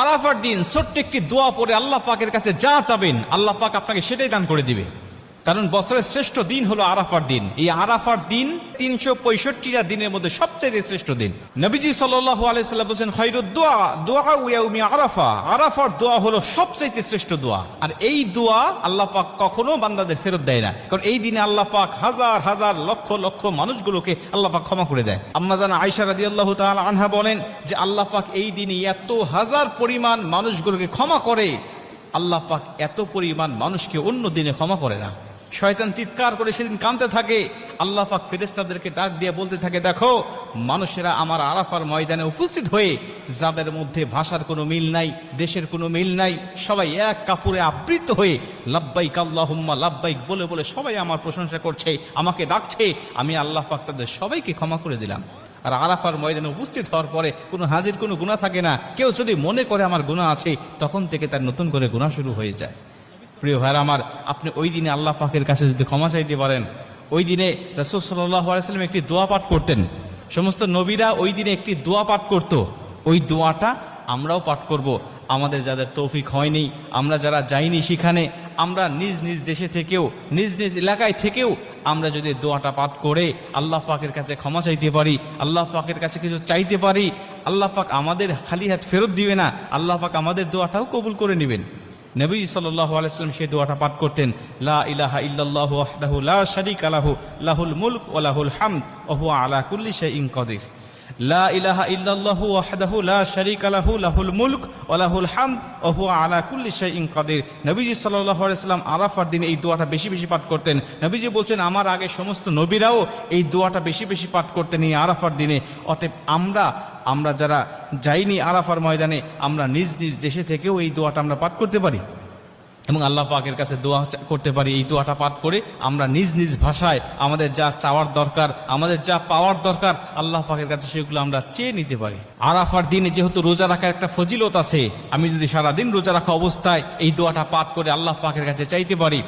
আরাফার দিন ছোট্ট একটি দোয়া পরে আল্লাহ পাকের কাছে যা চাবেন, আল্লাহ পাক আপনাকে সেটাই দান করে দিবে। কারণ বছরের শ্রেষ্ঠ দিন হলো আরাফার দিন। এই আরাফার দিন তিনশো পঁয়ষট্টিটা দিনের মধ্যে সবচেয়ে শ্রেষ্ঠ দিন। নবীজি সাল্লাহ আলাইসাল্লাম বলছেন দোয়া আরাফা। আরাফার দোয়া হলো সবচাইতে শ্রেষ্ঠ দোয়া। আর এই দোয়া আল্লাহ পাক কখনো বান্দাদের ফেরত দেয় না। কারণ এই দিনে আল্লাহ পাক হাজার হাজার, লক্ষ লক্ষ মানুষগুলোকে আল্লাহ পাক ক্ষমা করে দেয়। আম্মা জানা আয়সা রাদি আল্লাহ আনহা বলেন যে, আল্লাহ পাক এই দিনে এত হাজার পরিমাণ মানুষগুলোকে ক্ষমা করে, আল্লাহ পাক এত পরিমাণ মানুষকে অন্য দিনে ক্ষমা করে না। শয়তান চিৎকার করে সেদিন কাঁদতে থাকে। আল্লাহ পাক ফেরেস্তাদেরকে ডাক দিয়ে বলতে থাকে, দেখো, মানুষেরা আমার আরাফার ময়দানে উপস্থিত হয়ে যাদের মধ্যে ভাষার কোনো মিল নাই, দেশের কোনো মিল নাই, সবাই এক কাপড়ে আবৃত হয়ে লাব্বাইক আল্লাহুম্মা, লাব্বাইক বলে বলে সবাই আমার প্রশংসা করছে, আমাকে ডাকছে। আমি আল্লাহ পাক তাদের সবাইকে ক্ষমা করে দিলাম। আর আরাফার ময়দানে উপস্থিত হওয়ার পরে কোনো হাজির কোনো গুণা থাকে না। কেউ যদি মনে করে আমার গুণা আছে, তখন থেকে তার নতুন করে গুণা শুরু হয়ে যায়। প্রিয় ভাইরা আমার, আপনি ওই দিনে আল্লাহ পাকের কাছে যদি ক্ষমা চাইতে পারেন, ওই দিনে রসুল সাল্লাহ একটি দোয়া পাঠ করতেন। সমস্ত নবীরা ওই দিনে একটি দোয়া পাঠ করত। ওই দোয়াটা আমরাও পাঠ করব। আমাদের যাদের তৌফিক হয়নি, আমরা যারা যাইনি সেখানে, আমরা নিজ নিজ দেশে থেকেও, নিজ নিজ এলাকায় থেকেও আমরা যদি দোয়াটা পাঠ করে আল্লাহ পাকের কাছে ক্ষমা চাইতে পারি, আল্লাহ পাকের কাছে কিছু চাইতে পারি, আল্লাহ পাক আমাদের খালি হাত ফেরত দিবে না, আল্লাহ পাক আমাদের দোয়াটাও কবুল করে নেবেন। নবী সাল্লাহ আলাইসাল্লাম সেই দোয়াটা পাঠ করতেন, লা ইলাহা ইল্লাল্লাহ ওয়াহদাহু লা শারীকা লাহু, লাহুল মুলক ওয়া লাহুল হামদ, ওয়া আলা কুল্লি শাইইন কাদির। লা ইলাহা ইল্লাল্লাহ ওয়াহদাহু লা শারীকা লাহু, লাহুল মুলক ওয়া লাহুল হামদ, ওয়া হুয়া আলা কুল্লি শাইইন কাদির। নবীজি সাল্লাল্লাহু আলাইহি সাল্লাম আরাফার দিনে এই দোয়াটা বেশি বেশি পাঠ করতেন। নবীজি বলছেন, আমার আগে সমস্ত নবীরাও এই দোয়াটা বেশি বেশি পাঠ করতেন এই আরাফার দিনে। অতএব আমরা আমরা যারা যাইনি আরাফার ময়দানে, আমরা নিজ নিজ দেশে থেকেও এই দোয়াটা আমরা পাঠ করতে পারি। এবং আল্লাহ পাকের কাছে দোয়া করতে পারি এই দোয়াটা পাঠ করে আমরা নিজ নিজ ভাষায় আমাদের যা চাওয়ার দরকার, আমাদের যা পাওয়ার দরকার, আল্লাহ পাকের কাছে সেগুলো আমরা চেয়ে নিতে পারি। আরাফার দিনে যেহেতু রোজা রাখার একটা ফজিলত আছে, আমি যদি সারাদিন রোজা রাখা অবস্থায় এই দোয়াটা পাঠ করে আল্লাহ পাকের কাছে চাইতে পারি,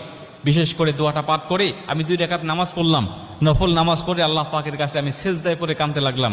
বিশেষ করে দোয়াটা পাঠ করে আমি দুই রেখাত নামাজ পড়লাম, নফল নামাজ পড়ে আল্লাহ পাকের কাছে আমি সেজদায় পরে কামতে লাগলাম।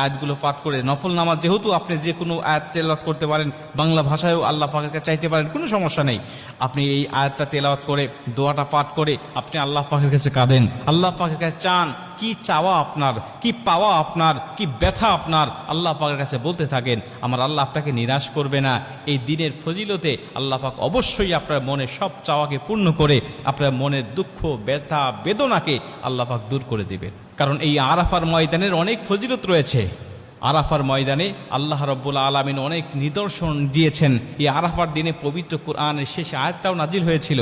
আয়াতগুলো পাঠ করে নফল নামাজ যেহেতু আপনি যে কোনো আয়াত তেলাওয়াত করতে পারেন, বাংলা ভাষায়ও আল্লাহ পাকের কাছে চাইতে পারেন, কোনো সমস্যা নেই। আপনি এই আয়াতটা তেলাওয়াত করে, দোয়াটা পাঠ করে আপনি আল্লাহ পাকের কাছে কাঁদেন। আল্লাহ পাকের কাছে চান, কি চাওয়া আপনার, কি পাওয়া আপনার, কি ব্যথা আপনার, আল্লাহ পাকের কাছে বলতে থাকেন, আমার আল্লাহ আপনাকে নিরাশ করবে না। এই দিনের ফজিলতে আল্লাহ পাক অবশ্যই আপনার মনের সব চাওয়াকে পূর্ণ করে, আপনার মনের দুঃখ, ব্যথা, বেদনাকে আল্লাহ পাক দূর করে দিবেন। কারণ এই আরাফার ময়দানের অনেক ফজিলত রয়েছে। আরাফার ময়দানে আল্লাহ রব্বুল আলমিন অনেক নিদর্শন দিয়েছেন। এই আরাফার দিনে পবিত্র কোরআনের শেষ আয়াতটাও নাজির হয়েছিল।